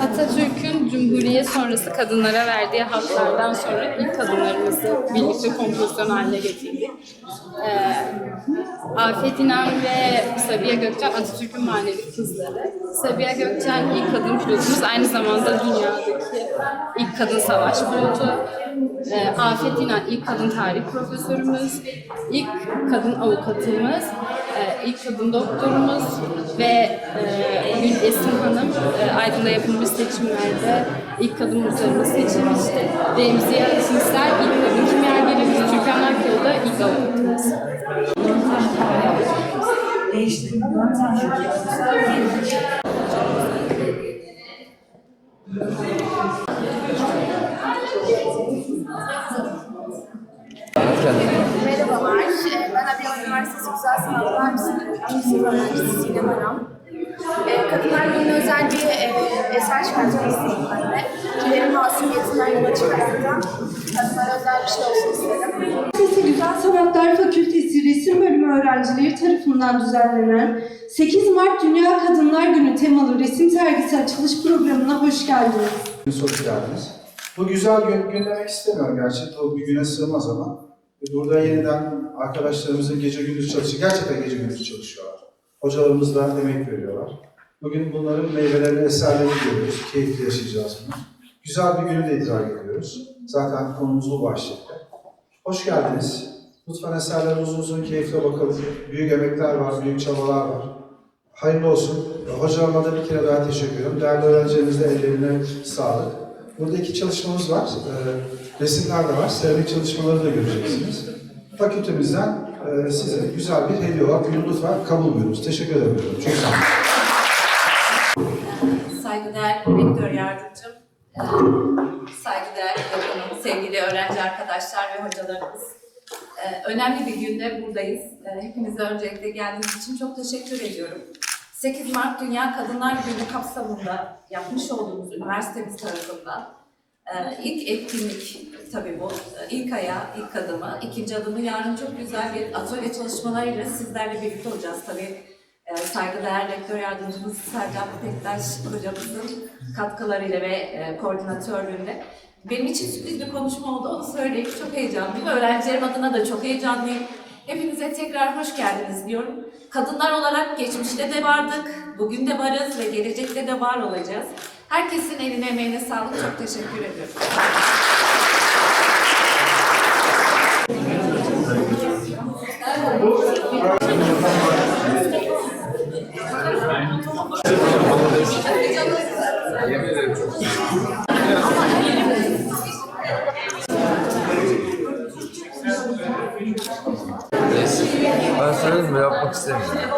Atatürk'ün Cumhuriyet sonrası kadınlara verdiği haklardan sonra ilk kadınlarımızı birlikte kompozisyon haline getirdik. Ee, Afet İnan ve Sabiha Gökçen Atatürk'ün manevi kızları. Sabiha Gökçen ilk kadın pilotumuz, aynı zamanda dünyadaki ilk kadın savaş pilotu. Ee, Afet İnan ilk kadın tarih profesörümüz, ilk kadın avukatımız, e, ilk kadın doktorumuz ve e, Gül Esin Hanım e, Aydın'da yapılmış seçimlerde ilk kadın muhtarımız seçilmişti. Remziye Ateşler ilk kadın kimyagerimiz, Türkan Akyol'da ilk avukatımız. Merhabalar, Ee, ben Abiyan Üniversitesi Güzel Sanatlar Müzik Öğrencisi Sinem Hanım. Ee, Kadınlar Günü'ne özel bir e, eser çıkartmak istedim masumiyetinden yola çıkaraktan kadınlara özel bir şey olsun istedim. Üniversitesi Güzel Sanatlar Fakültesi Resim Bölümü öğrencileri tarafından düzenlenen 8 Mart Dünya Kadınlar Günü temalı resim sergisi açılış programına hoş geldiniz. Hoş geldiniz. Bu güzel gün, gün demek istemiyorum gerçi. Bu bir güne sığmaz ama. Burada yeniden arkadaşlarımızın gece gündüz çalışıyor. Gerçekten gece gündüz çalışıyorlar. Hocalarımız da emek veriyorlar. Bugün bunların meyvelerini, eserlerini görüyoruz. Keyifli yaşayacağız bunu. Güzel bir günü de idrak ediyoruz. Zaten konumuz bu başlıkta. Hoş geldiniz. Lütfen eserlere uzun uzun keyifle bakalım. Büyük emekler var, büyük çabalar var. Hayırlı olsun. Hocama da bir kere daha teşekkür ediyorum. Değerli öğrencilerimiz de ellerine sağlık. Burada iki çalışmamız var. Ee, resimler de var. Seramik çalışmaları da göreceksiniz. Fakültemizden e, size güzel bir hediye olarak bir lütfen kabul buyurunuz. Teşekkür ederim. Çok sağ olun. Saygıdeğer rektör yardımcım, saygıdeğer hocanım, sevgili öğrenci arkadaşlar ve hocalarımız. Eee, Önemli bir günde buradayız. Eee, Hepinize öncelikle geldiğiniz için çok teşekkür ediyorum. 8 Mart Dünya Kadınlar Günü kapsamında yapmış olduğumuz üniversitemiz tarafından eee, ilk etkinlik tabii bu. Eee, ilk ayağı, ilk adımı. ikinci adımı yarın çok güzel bir atölye çalışmalarıyla sizlerle birlikte olacağız. Tabii e, saygıdeğer rektör yardımcımız Sercan Pektaş hocamızın katkılarıyla ve e, koordinatörlüğünde. Benim için sürpriz bir konuşma oldu, onu söyleyeyim. Çok heyecanlıyım. Öğrencilerim adına da çok heyecanlıyım. Hepinize tekrar hoş geldiniz diyorum. Kadınlar olarak geçmişte de vardık, bugün de varız ve gelecekte de var olacağız. Herkesin eline emeğine sağlık. Çok teşekkür ediyorum. Ben söyleyeyim mi yapmak istemiyorum.